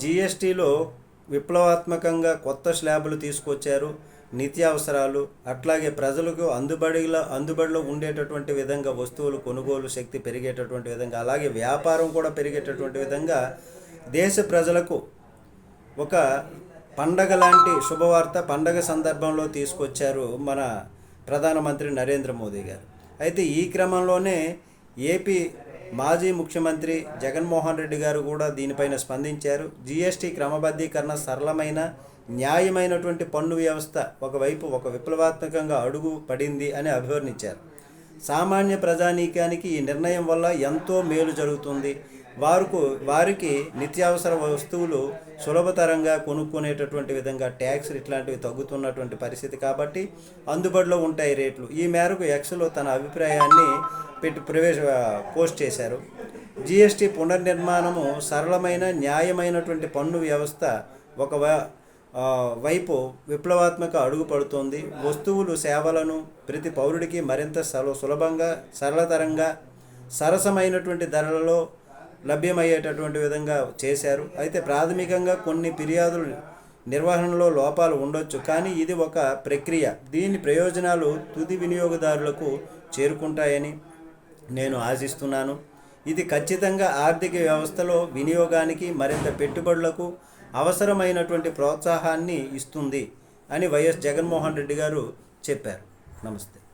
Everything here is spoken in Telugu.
జిఎస్టీలో విప్లవాత్మకంగా కొత్త స్లాబులు తీసుకొచ్చారు నిత్యావసరాలు అట్లాగే ప్రజలకు అందుబడిలో అందుబడిలో ఉండేటటువంటి విధంగా వస్తువులు కొనుగోలు శక్తి పెరిగేటటువంటి విధంగా అలాగే వ్యాపారం కూడా పెరిగేటటువంటి విధంగా దేశ ప్రజలకు ఒక పండగ లాంటి శుభవార్త పండగ సందర్భంలో తీసుకొచ్చారు మన ప్రధానమంత్రి నరేంద్ర మోదీ గారు. అయితే ఈ క్రమంలోనే ఏపీ మాజీ ముఖ్యమంత్రి జగన్మోహన్ రెడ్డి గారు కూడా దీనిపైన స్పందించారు. జీఎస్టీ క్రమబద్ధీకరణ సరళమైన న్యాయమైనటువంటి పన్ను వ్యవస్థ ఒకవైపు ఒక విప్లవాత్మకంగా అడుగు పడింది అని అభివర్ణించారు. సామాన్య ప్రజానీకానికి ఈ నిర్ణయం వల్ల ఎంతో మేలు జరుగుతుంది. వారికి వారికి నిత్యావసర వస్తువులు సులభతరంగా కొనుక్కునేటటువంటి విధంగా ట్యాక్స్ ఇట్లాంటివి తగ్గుతున్నటువంటి పరిస్థితి కాబట్టి అందుబాటులో ఉంటాయి రేట్లు. ఈ మేరకు ఎక్స్లో తన అభిప్రాయాన్ని పెట్టి ప్రవేశ పోస్ట్ చేశారు. జిఎస్టి పునర్నిర్మాణము సరళమైన న్యాయమైనటువంటి పన్ను వ్యవస్థ ఒక వ- వైపు విప్లవాత్మక అడుగు పడుతోంది. వస్తువులు సేవలను ప్రతి పౌరుడికి మరింత సల సులభంగా సరళతరంగా సరసమైనటువంటి ధరలలో లభ్యమయ్యేటటువంటి విధంగా చేశారు. అయితే ప్రాథమికంగా కొన్ని ఫిర్యాదులు నిర్వహణలో లోపాలు ఉండొచ్చు. కానీ ఇది ఒక ప్రక్రియ. దీని ప్రయోజనాలు తుది వినియోగదారులకు చేరుకుంటాయని నేను ఆశిస్తున్నాను. ఇది ఖచ్చితంగా ఆర్థిక వ్యవస్థలో వినియోగానికి మరింత పెట్టుబడులకు అవసరమైనటువంటి ప్రోత్సాహాన్ని ఇస్తుంది అని వైఎస్ జగన్మోహన్ రెడ్డి గారు చెప్పారు. నమస్తే.